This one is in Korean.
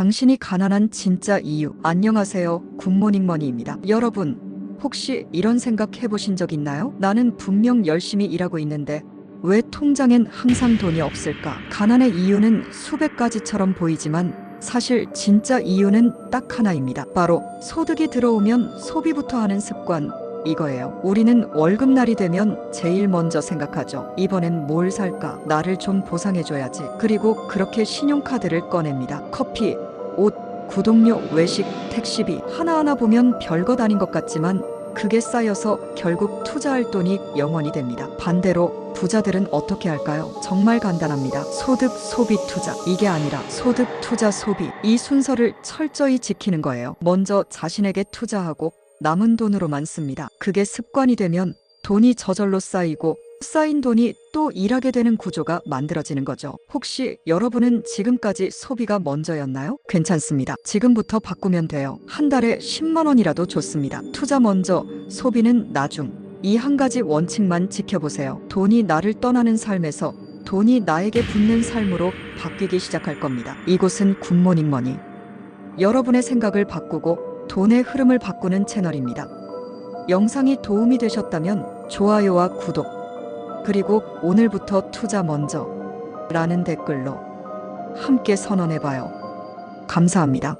당신이 가난한 진짜 이유. 안녕하세요. 굿모닝 머니입니다. 여러분, 혹시 이런 생각 해보신 적 있나요? 나는 분명 열심히 일하고 있는데 왜 통장엔 항상 돈이 없을까? 가난의 이유는 수백 가지처럼 보이지만 사실 진짜 이유는 딱 하나입니다. 바로 소득이 들어오면 소비부터 하는 습관. 이거예요. 우리는 월급날이 되면 제일 먼저 생각하죠. 이번엔 뭘 살까? 나를 좀 보상해줘야지. 그리고 그렇게 신용카드를 꺼냅니다. 커피, 옷, 구독료, 외식, 택시비. 하나하나 보면 별것 아닌 것 같지만 그게 쌓여서 결국 투자할 돈이 영원이 됩니다. 반대로 부자들은 어떻게 할까요? 정말 간단합니다. 소득, 소비, 투자. 이게 아니라 소득, 투자, 소비. 이 순서를 철저히 지키는 거예요. 먼저 자신에게 투자하고 남은 돈으로만 씁니다. 그게 습관이 되면 돈이 저절로 쌓이고 쌓인 돈이 또 일하게 되는 구조가 만들어지는 거죠. 혹시 여러분은 지금까지 소비가 먼저였나요? 괜찮습니다. 지금부터 바꾸면 돼요. 한 달에 10만 원이라도 좋습니다. 투자 먼저, 소비는 나중. 이 한 가지 원칙만 지켜보세요. 돈이 나를 떠나는 삶에서 돈이 나에게 붙는 삶으로 바뀌기 시작할 겁니다. 이곳은 굿모닝 머니. 여러분의 생각을 바꾸고 돈의 흐름을 바꾸는 채널입니다. 영상이 도움이 되셨다면 좋아요와 구독, 그리고 오늘부터 투자 먼저 라는 댓글로 함께 선언해봐요. 감사합니다.